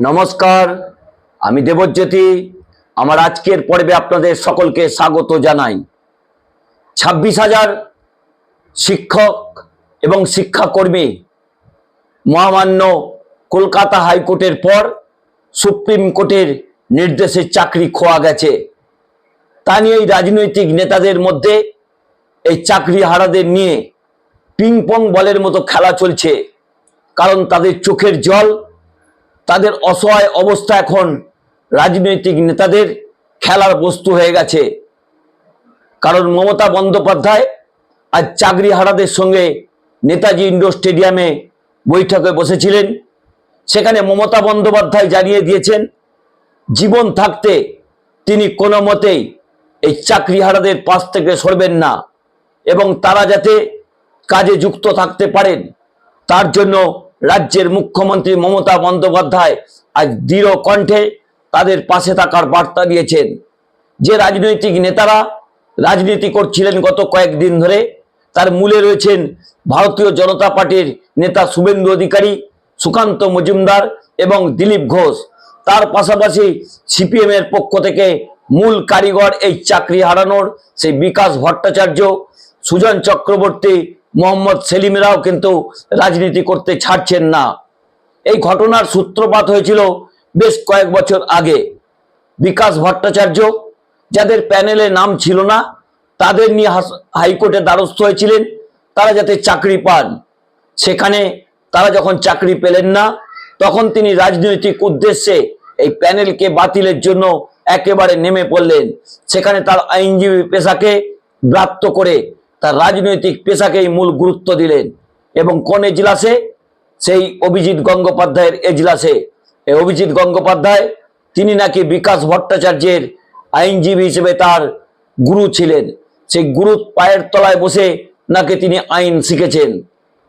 নমস্কার, আমি দেবজ্যোতি। আমার আজকের পর্বে আপনাদের সকলকে স্বাগত জানাই। ছাব্বিশ হাজার শিক্ষক এবং শিক্ষাকর্মী মহামান্য কলকাতা হাইকোর্টের পর সুপ্রিম কোর্টের নির্দেশে চাকরি খোয়া গেছে। তা নিয়ে এই রাজনৈতিক নেতাদের মধ্যে এই চাকরি হারাদের নিয়ে পিং পং বলের মতো খেলা চলছে। কারণ তাদের চোখের জল তাদের অসহায় অবস্থা এখন রাজনৈতিক নেতাদের খেলার বস্তু হয়ে গেছে। কারণ মমতা বন্দ্যোপাধ্যায় আজ চাকরি হারাদের সঙ্গে নেতাজি ইন্ডোর স্টেডিয়ামে বৈঠকে বসেছিলেন। সেখানে মমতা বন্দ্যোপাধ্যায় জানিয়ে দিয়েছেন, জীবন থাকতে তিনি কোনো মতেই এই চাকরি হারাদের পাশ থেকে সরবেন না এবং তারা যাতে কাজে যুক্ত থাকতে পারেন, তার জন্য রাজ্যের মুখ্যমন্ত্রী মমতা বন্দ্যোপাধ্যায় আজ দৃঢ় কণ্ঠে তাদের পাশে থাকার বার্তা দিয়েছেন। যে রাজনৈতিক নেতারা রাজনীতি করছিলেন গত কয়েকদিন ধরে, তার মূলে রয়েছেন ভারতীয় জনতা পার্টির নেতা শুভেন্দু অধিকারী, সুকান্ত মজুমদার এবং দিলীপ ঘোষ। তার পাশাপাশি সিপিএম এর পক্ষ থেকে মূল কারিগর এই চাকরি হারানোর সেই বিকাশ ভট্টাচার্য, সুজন চক্রবর্তী মোহাম্মদ সেলিমরাও কিন্তু রাজনীতি করতে ছাড়ছেন না। এই ঘটনার সূত্রপাত হয়েছিল বেশ কয়েক বছর আগে। বিকাশ ভট্টাচার্য, যাদের প্যানেলে নাম ছিল না, তাদের নিয়ে হাইকোর্টে দ্বারস্থ হয়েছিলেন। তারা যাতে চাকরি পান। সেখানে তারা যখন চাকরি পেলেন না, তখন তিনি রাজনৈতিক উদ্দেশ্যে এই প্যানেলকে বাতিলের জন্য একেবারে নেমে পড়লেন। সেখানে তার আইনজীবী পেশাকে ব্রাত্য করে তার রাজনৈতিক পেশাকেই মূল গুরুত্ব দিলেন এবং কোন এজলাসে? সেই অভিজিৎ গঙ্গোপাধ্যায়ের এজলাসে। এই অভিজিৎ গঙ্গোপাধ্যায়, তিনি নাকি বিকাশ ভট্টাচার্যের আইনজীবী হিসেবে তার গুরু ছিলেন। সেই গুরু পায়ের তলায় বসে নাকি তিনি আইন শিখেছেন।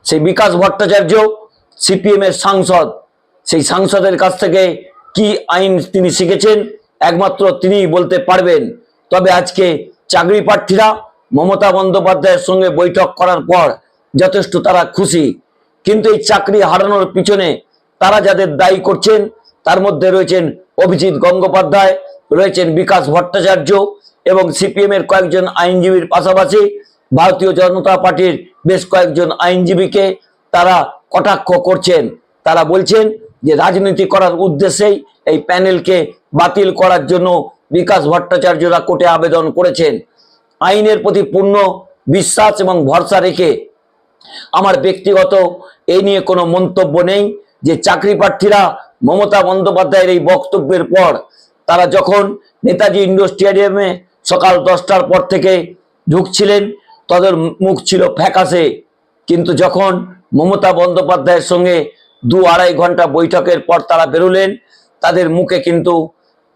সেই বিকাশ ভট্টাচার্য সিপিএম এর সাংসদ। সেই সাংসদের কাছ থেকে কি আইন তিনি শিখেছেন, একমাত্র তিনিই বলতে পারবেন। তবে আজকে চাকরি প্রার্থীরা মমতা বন্দ্যোপাধ্যায়ের সঙ্গে বৈঠক করার পর যথেষ্ট তারা খুশি। কিন্তু এই চাকরি হারানোর পিছনে তারা যাদের দায়ী করছেন, তার মধ্যে রয়েছেন অভিজিৎ গঙ্গোপাধ্যায়, রয়েছেন বিকাশ ভট্টাচার্য এবং সিপিএম এর কয়েকজন আইনজীবীর পাশাপাশি ভারতীয় জনতা পার্টির বেশ কয়েকজন আইনজীবীকে তারা কটাক্ষ করছেন। তারা বলছেন যে রাজনীতি করার উদ্দেশ্যেই এই প্যানেলকে বাতিল করার জন্য বিকাশ ভট্টাচার্যরা কোর্টে আবেদন করেছেন। আইনের প্রতি পূর্ণ বিশ্বাস এবং ভরসা রেখে আমার ব্যক্তিগত এই নিয়ে কোনো মন্তব্য নেই যে চাকরি প্রার্থীরা মমতা বন্দ্যোপাধ্যায়ের এই বক্তব্যের পর তারা যখন নেতাজি ইন্ডোর স্টেডিয়ামে সকাল দশটার পর থেকে ঢুকছিলেন, তাদের মুখ ছিল ফ্যাকাশে। কিন্তু যখন মমতা বন্দ্যোপাধ্যায়ের সঙ্গে দু আড়াই ঘণ্টা বৈঠকের পর তারা বেরোলেন, তাদের মুখে কিন্তু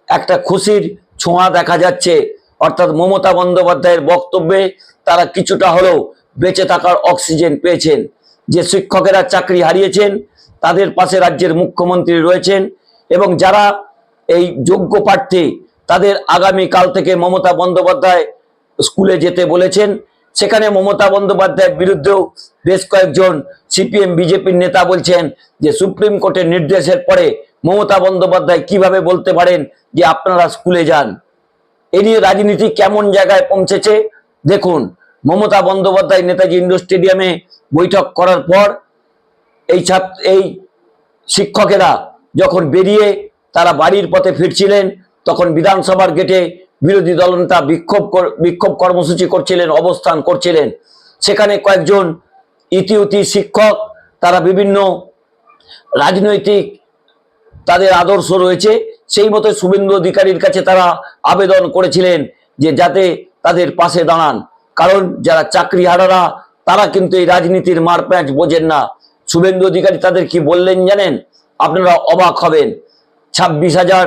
একটা খুশির ছোঁয়া দেখা যাচ্ছে। অর্থাৎ মমতা বন্দ্যোপাধ্যায়ের বক্তব্যে তারা কিছুটা হলেও বেঁচে থাকার অক্সিজেন পেয়েছেন। যে শিক্ষকেরা চাকরি হারিয়েছেন, তাদের পাশে রাজ্যের মুখ্যমন্ত্রী রয়েছেন এবং যারা এই যোগ্য প্রার্থী, তাদের আগামী কাল থেকে মমতা বন্দ্যোপাধ্যায় স্কুলে যেতে বলেছেন। সেখানে মমতা বন্দ্যোপাধ্যায়ের বিরুদ্ধেও বেশ কয়েকজন সিপিএম, বিজেপির নেতা বলছেন যে সুপ্রিম কোর্টের নির্দেশের পরে মমতা বন্দ্যোপাধ্যায় কীভাবে বলতে পারেন যে আপনারা স্কুলে যান। এ রাজনীতি কেমন জায়গায় পৌঁছেছে? দেখুন, মমতা বন্দ্যোপাধ্যায় নেতাজি ইন্ডোর স্টেডিয়ামে বৈঠক করার পর এই ছাত্র, এই শিক্ষকেরা যখন বেরিয়ে তারা বাড়ির পথে ফিরছিলেন, তখন বিধানসভার গেটে বিরোধী দলনেতা বিক্ষোভ বিক্ষোভ কর্মসূচি করছিলেন, অবস্থান করছিলেন। সেখানে কয়েকজন ইতিউতি শিক্ষক, তারা বিভিন্ন রাজনৈতিক তাদের আদর্শ রয়েছে। সেই মতো শুভেন্দু অধিকারীর কাছে তারা আবেদন করেছিলেন যে যাতে তাদের পাশে দাঁড়ান। কারণ যারা চাকরি হারারা, তারা কিন্তু এই রাজনীতির মারপ্যাঁচ বোঝেন না। শুভেন্দু অধিকারী তাদের কি বললেন জানেন? আপনারা অবাক হবেন। ছাব্বিশ হাজার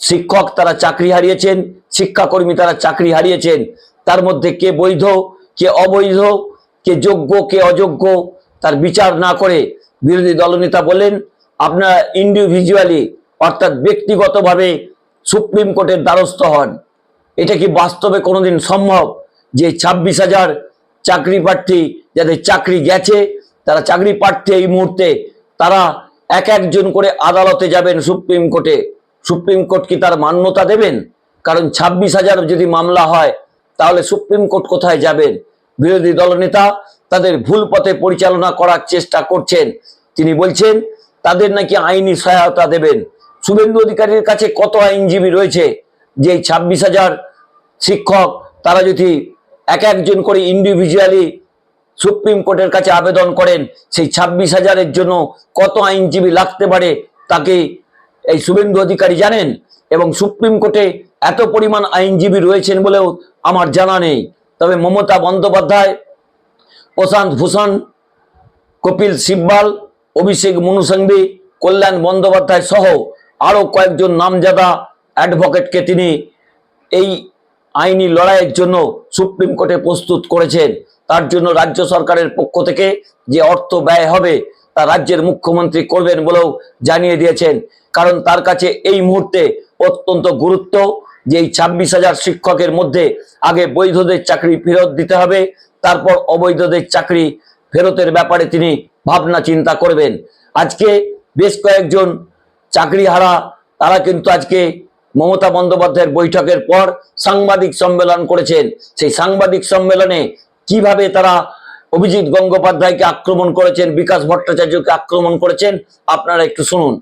শিক্ষক তারা চাকরি হারিয়েছেন, শিক্ষাকর্মী তারা চাকরি হারিয়েছেন। তার মধ্যে কে বৈধ, কে অবৈধ, কে যোগ্য, কে অযোগ্য, তার বিচার না করে বিরোধী দলনেতা বলেন আপনারা ইন্ডিভিজুয়ালি অর্থাৎ ব্যক্তিগতভাবে সুপ্রিম কোর্টের দ্বারস্থ হন। এটা কি বাস্তবে কোনোদিন সম্ভব যে ছাব্বিশ হাজার চাকরি প্রার্থী যাদের চাকরি গেছে, তারা চাকরি প্রার্থী এই মুহূর্তে, তারা এক একজন করে আদালতে যাবেন সুপ্রিম কোর্টে? সুপ্রিম কোর্ট কি তার মান্যতা দেবেন? কারণ ছাব্বিশ হাজার যদি মামলা হয়, তাহলে সুপ্রিম কোর্ট কোথায় যাবেন? বিরোধী দলনেতা তাদের ভুল পথে পরিচালনা করার চেষ্টা করছেন। তিনি বলছেন, তাদের নাকি আইনি সহায়তা দেবেন। শুভেন্দু অধিকারীর কাছে কত আইনজীবী রয়েছে? যে ছাব্বিশ হাজার শিক্ষক, তারা যদি এক একজন করে ইন্ডিভিজুয়ালি সুপ্রিম কোর্টের কাছে আবেদন করেন, সেই ছাব্বিশ হাজারের জন্য কত আইনজীবী লাগতে পারে তাকে এই শুভেন্দু অধিকারী জানেন? এবং সুপ্রিম কোর্টে এত পরিমাণ আইনজীবী রয়েছেন বলেও আমার জানা নেই। তবে মমতা বন্দ্যোপাধ্যায়, প্রশান্ত ভূষণ, কপিল সিব্বাল, অভিষেক মনুসংঘী কল্যাণ বন্দ্যোপাধ্যায় সহ আরও কয়েকজন নামজাদা অ্যাডভোকেটকে তিনি এই আইনি লড়াইয়ের জন্য সুপ্রিম কোর্টে প্রস্তুত করেছেন। তার জন্য রাজ্য সরকারের পক্ষ থেকে যে অর্থ ব্যয় হবে তা রাজ্যের মুখ্যমন্ত্রী করবেন বলেও জানিয়ে দিয়েছেন। কারণ তার কাছে এই মুহূর্তে অত্যন্ত গুরুত্ব যে এই ছাব্বিশ হাজার শিক্ষকের মধ্যে আগে বৈধদের চাকরি ফেরত দিতে হবে, তারপর অবৈধদের চাকরি ফেরতের ব্যাপারে তিনি ভাবনা চিন্তা করবেন। আজকে বেশ কয়েকজন চাকরিহারা, তারা কিন্তু আজকে মমতা বন্দ্যোপাধ্যায়ের বৈঠকের পর সাংবাদিক সম্মেলন করেছেন। সেই সাংবাদিক সম্মেলনে কীভাবে তারা অভিজিৎ গঙ্গোপাধ্যায়কে আক্রমণ করেছেন, বিকাশ ভট্টাচার্যকে আক্রমণ করেছেন, আপনারা একটু শুনুন।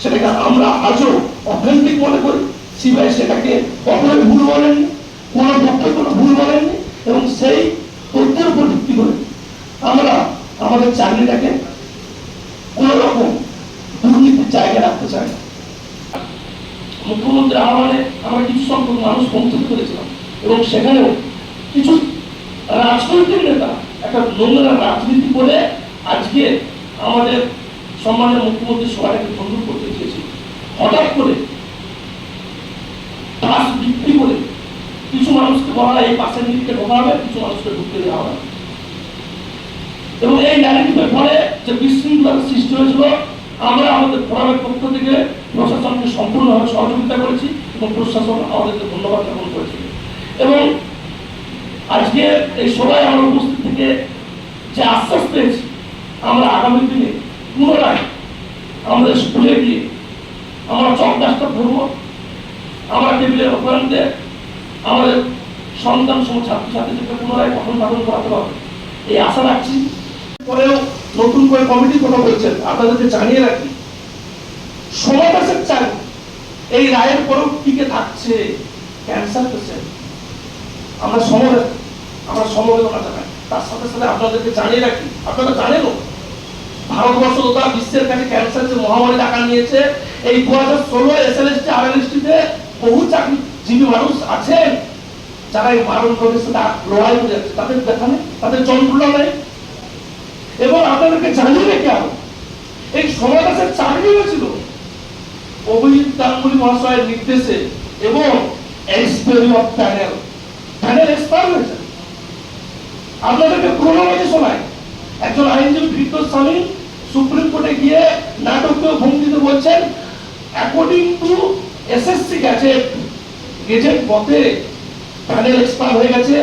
সেটাকে আমরা আজও অথেন্টিক মনে করি। সিবিআই সেটাকে কখনোই ভুল বলেননি, কোনো পক্ষে কোনো ভুল বলেননি, এবং সেই তথ্যের উপর ভিত্তি করে আমরা আমাদের চাকরিটাকে কোনো রকম দুর্নীতির জায়গায় রাখতে চাই না। মুখ্যমন্ত্রী আহ্বানে আমরা কিছু সংখ্যক মানুষ বক্তব্য করেছিলাম, এবং সেখানেও কিছু রাজনৈতিক নেতা, একটা নোংরা রাজনীতি করে আজকে আমাদের সম্মানের মুখ্যমন্ত্রী সভাটাকে ভঙ্গ করতে চেয়েছে হঠাৎ করে পাস বিক্রি করে কিছু মানুষকে বলা হয়, এই পাশের দিককে ঢোকা কিছু মানুষকে ঢুকতে দেওয়া হবে। এবং এই ন্যারেটিভের ফলে যে বিশৃঙ্খলার সৃষ্টি হয়েছিল, আমরা আমাদের ফোরামের পক্ষ থেকে প্রশাসনকে সম্পূর্ণভাবে সহযোগিতা করেছি এবং প্রশাসন আমাদেরকে ধন্যবাদ জ্ঞাপন করেছে। এবং আজকে এই সভায় আমরা উপস্থিত থেকে যে আশ্বাস পেয়েছি, আমরা আগামী দিনে পুনরায় আমাদের স্কুলে গিয়ে আমরা চক ডাস্টার ধরবো আমরা টেবিলের ওখানে আমাদের সন্তান সহ ছাত্রছাত্রীদেরকে পুনরায় পঠন পাঠন করাতে পারবে এই আশা রাখছি। পরেও নতুন করে কমিটি কথা বলছেন। আপনাদেরকে জানিয়ে রাখি সমাবেশের চাই এই রায়ের পরেও টিকে থাকছে? Cancer patient. আমরা সমবেত, আমরা সমবেদনা জানাই। তার সাথে সাথে আপনাদেরকে জানিয়ে রাখি, আপনারা জানেনও, ভারতবর্ষ তথা বিশ্বের কাছে ক্যান্সার যে মহামারী ডাকা নিয়েছে, এই দু হাজার ষোলো S L S T R L S টিতে বহু মানুষ আছেন, যারা এই মারণ রোগের সাথে লড়াই করে যাচ্ছে, তাদের দেখা নেই, তাদের নেই। এবং আপনাদেরকে জানিয়ে এই চাকরি হয়েছিল অভিজিৎ গাঙ্গুলি মহাশয়ের নির্দেশে এবং প্যানেল প্যানেল এক্সপায়ার হয়েছে। আপনাদেরকে ক্রোনোলজি শোনায় একজন আইনজীবী স্বামী সুপ্রিম কোর্টে গিয়ে নাটকীয় ভঙ্গিতে বলছেন according to SSC gazette gazette পথে প্যানেল এক্সপায়ার হয়ে গেছে,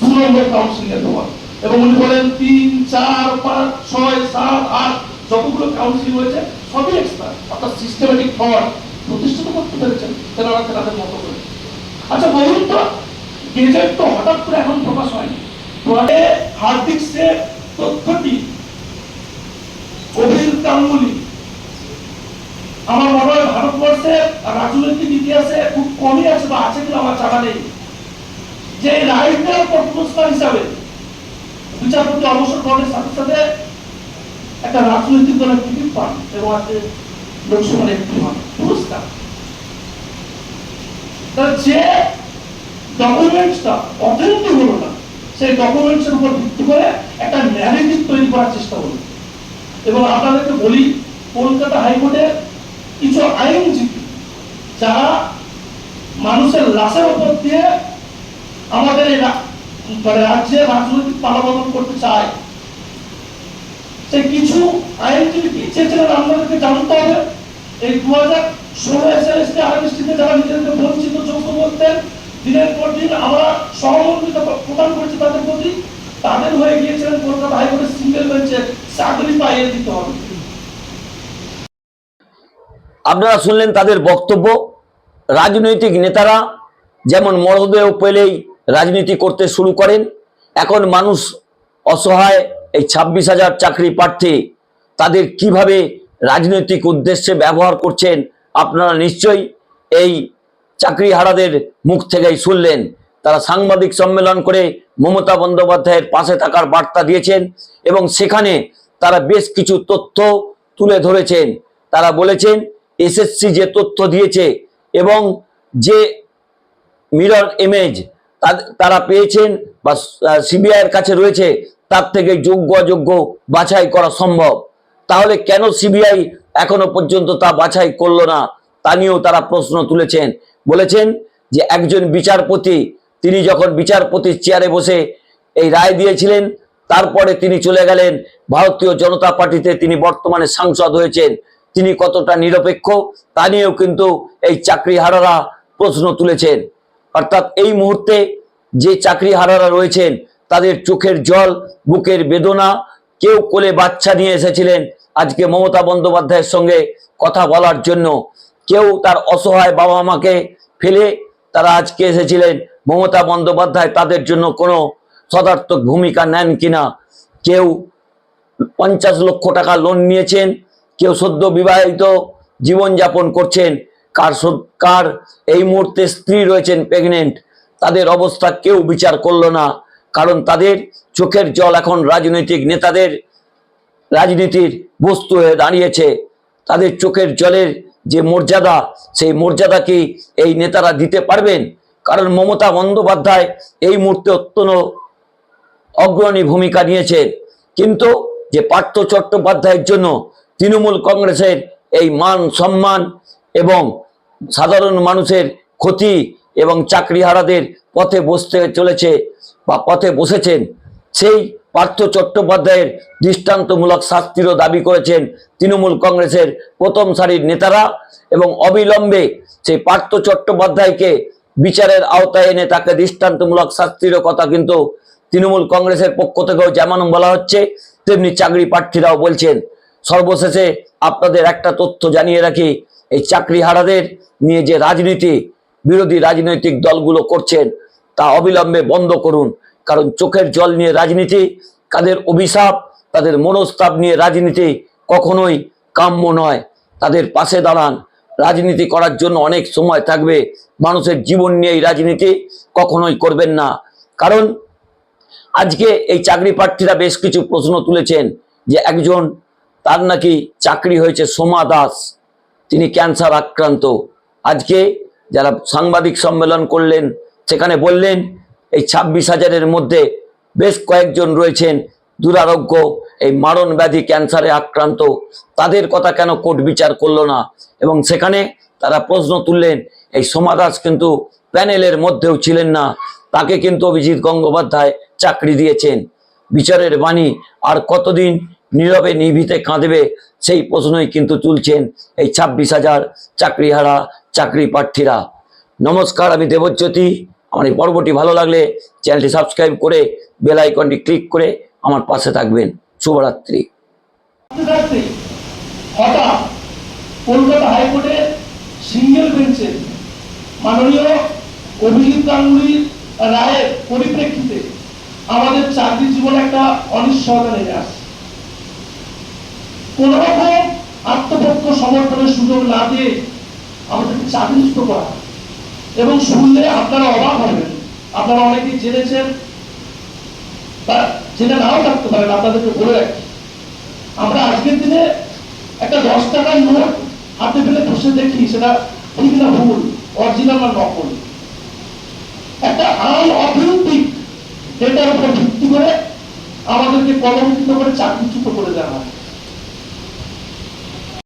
দু নম্বর কাউন্সিলের তোমার এবং উনি বলেন তিন, চার, পাঁচ, ছয়, সাত, আট, যতগুলো কাউন্সিল হয়েছে, সবই এক্সপায়ার অর্থাৎ সিস্টেমেটিক ফ্রড প্রতিষ্ঠিত করতে পেরেছেন, তেনারা তেনাদের মতো করে। আচ্ছা বলুন তো, গেজেট তো হঠাৎ করে এখন প্রকাশ হয়নি। পরে হার্ড ডিস্কের তথ্যটি অভিজিৎ গাঙ্গুলি আমার মনে হয় ভারতবর্ষের রাজনৈতিক ইতিহাসে খুব কমই আছে বা আছে কিনা আমার জানা নেই। যে রাইটার পুরস্কার হিসাবে বিচারপতি অবসর গ্রহণের সাথে সাথে একটা রাজনৈতিক দলের টিকিট পান এবং আজকে লোকসভার এমপি হন পুরস্কার। যে ডকুমেন্টসটা অথেন্টিক হলো না, সেই ডকুমেন্টসের উপর ভিত্তি করে একটা ন্যারেটিভ তৈরি করার চেষ্টা হলো। এবং আপনাদেরকে বলি, কলকাতা হাইকোর্টের কিছু আইনজীবী যারা মানুষের লাশের উপর দিয়ে আমাদের মানে রাজ্যের রাজনৈতিক পালাবদল করতে চায় সেই কিছু আইনজীবী চেয়েছিলেন আপনাদেরকে জানতে হবে। এই দু হাজার ষোলো এসএলএসটি আরএসটিতে যারা নিজেদেরকে বঞ্চিত যোগ্য বলতেন দিনের পর দিন আমরা সহমর্মিতা প্রদান করছি তাদের প্রতি তাদের হয়ে গিয়েছিলেন কলকাতা হাইকোর্টের সিঙ্গেল বেঞ্চে চাকরি পাইয়ে দিতে হবে আপনারা শুনলেন তাদের বক্তব্য। রাজনৈতিক নেতারা যেমন মরদেহ পেলেই রাজনীতি করতে শুরু করেন, এখন মানুষ অসহায় এই ছাব্বিশ হাজার চাকরি প্রার্থী, তাদের কীভাবে রাজনৈতিক উদ্দেশ্যে ব্যবহার করছেন আপনারা নিশ্চয়ই এই চাকরিহারাদের মুখ থেকেই শুনলেন। তারা সাংবাদিক সম্মেলন করে মমতা বন্দ্যোপাধ্যায়ের পাশে থাকার বার্তা দিয়েছেন এবং সেখানে তারা বেশ কিছু তথ্য তুলে ধরেছেন। তারা বলেছেন এসএসসি যে তথ্য দিয়েছে এবং যে মিরর ইমেজ তারা পেয়েছেন বা সিবিআই এর কাছে রয়েছে, তার থেকে যোগ্য অযোগ্য বাছাই করা সম্ভব। তাহলে কেন সিবিআই এখনও পর্যন্ত তা বাছাই করল না? তা নিয়েও তারা প্রশ্ন তুলেছেন। বলেছেন যে একজন বিচারপতি, তিনি যখন বিচারপতির চেয়ারে বসে এই রায় দিয়েছিলেন, তারপরে তিনি চলে গেলেন। ভারতীয় জনতা পার্টিতে তিনি বর্তমানে সাংসদ হয়েছেন। তিনি কতটা নিরপেক্ষ, তা নিয়েও কিন্তু এই চাকরিহারারা প্রশ্ন তুলেছেন। অর্থাৎ এই মুহূর্তে যে চাকরিহারারা রয়েছেন, তাদের চোখের জল, বুকের বেদনা, কেউ কোলে বাচ্চা নিয়ে এসেছিলেন আজকে মমতা বন্দ্যোপাধ্যায়ের সঙ্গে কথা বলার জন্য। কেউ তার অসহায় বাবা মাকে ফেলে তারা আজকে এসেছিলেন। মমতা বন্দ্যোপাধ্যায় তাদের জন্য কোনো সদার্থক ভূমিকা নেন কিনা? কেউ পঞ্চাশ লক্ষ টাকা লোন নিয়েছেন কেউ সদ্য বিবাহিত জীবনযাপন করছেন, কার কার এই মুহূর্তে স্ত্রী রয়েছেন প্রেগনেন্ট তাদের অবস্থা কেউ বিচার করল না, কারণ তাদের চোখের জল এখন রাজনৈতিক নেতাদের রাজনীতির বস্তু হয়ে দাঁড়িয়েছে। তাদের চোখের জলের যে মর্যাদা, সেই মর্যাদা কি এই নেতারা দিতে পারবেন? কারণ মমতা বন্দ্যোপাধ্যায় এই মুহূর্তে অত্যন্ত অগ্রণী ভূমিকা নিয়েছে কিন্তু যে পার্থ চট্টোপাধ্যায়ের জন্য তৃণমূল কংগ্রেসের এই মান সম্মান এবং সাধারণ মানুষের ক্ষতি এবং চাকরিহারাদের পথে বসতে চলেছে বা পথে বসেছেন, সেই পার্থ চট্টোপাধ্যায়ের দৃষ্টান্তমূলক শাস্তিরও দাবি করেছেন তৃণমূল কংগ্রেসের প্রথম সারির নেতারা এবং অবিলম্বে সেই পার্থ চট্টোপাধ্যায়কে বিচারের আওতায় এনে তাকে দৃষ্টান্তমূলক শাস্তিরও কথা কিন্তু তৃণমূল কংগ্রেসের পক্ষ থেকেও যেমন বলা হচ্ছে, তেমনি চাকরি প্রার্থীরাও বলছেন। সর্বশেষে আপনাদের একটা তথ্য জানিয়ে রাখি, এই চাকরিহারাদের নিয়ে যে রাজনীতি, বিরোধী রাজনৈতিক দলগুলো করছেন, তা অবিলম্বে বন্ধ করুন। কারণ চোখের জল নিয়ে রাজনীতি, তাদের অভিশাপ, তাদের মনস্তাপ নিয়ে রাজনীতি কখনোই কাম্য নয়। তাদের পাশে দাঁড়ান। রাজনীতি করার জন্য অনেক সময় থাকবে। মানুষের জীবন নিয়ে এই রাজনীতি কখনোই করবেন না। কারণ আজকে এই চাকরি প্রার্থীরা বেশ কিছু প্রশ্ন তুলেছেন যে একজন তার নাকি চাকরি হয়েছে সোমা দাস। তিনি ক্যান্সার আক্রান্ত। আজকে যারা সাংবাদিক সম্মেলন করলেন, সেখানে বললেন, এই ছাব্বিশ হাজারের মধ্যে বেশ কয়েকজন রয়েছেন দুরারোগ্য, এই মারণ ব্যাধি ক্যান্সারে আক্রান্ত। তাদের কথা কেন কোর্ট বিচার করল না? এবং সেখানে তারা প্রশ্ন তুললেন, এই সোমা দাস কিন্তু প্যানেলের মধ্যেও ছিলেন না। তাকে কিন্তু অভিজিৎ গঙ্গোপাধ্যায় চাকরি দিয়েছেন। বিচারের বাণী, আর কতদিন নীরবে নিভিতে কাঁদবে, সেই প্রশ্নই কিন্তু তুলছেন এই ছাব্বিশ হাজার চাকরিহারা, চাকরি প্রার্থীরা। নমস্কার, আমি দেবজ্যোতি। আমার এই পর্বটি ভালো লাগলে চ্যানেলটি সাবস্ক্রাইব করে বেল আইকনটি ক্লিক করে আমার পাশে থাকবেন। শুভরাত্রি। হঠাৎ কলকাতা হাইকোর্টের সিঙ্গেল বেঞ্চে মাননীয় অভিজিৎ গাঙ্গুলির রায়ের পরিপ্রেক্ষিতে আমাদের চাকরি জীবনে একটা অনিশ্চয়তা নেমে আসছে। কোন রকম আত্মপক্ষ সমর্থনের সুযোগ না দিয়ে আমাদেরকে চাকরিচ্যুত করা। এবং শুনলে আপনারা অবাক হবেন। আপনারা অনেকেই জেনেছেন বা জেনে নাও থাকতে পারেন, আপনাদেরকে বলে রাখি। আমরা আজকের দিনে একটা দশ টাকার নোট হাতে ফেলে বসে দেখি, সেটা ঠিক না ভুল অরিজিনাল না নকল। একটা আন অথেন্টিক ডেটার উপর ভিত্তি করে আমাদেরকে কলঙ্কিত করে চাকরিচ্যুত করে দেওয়া হয়।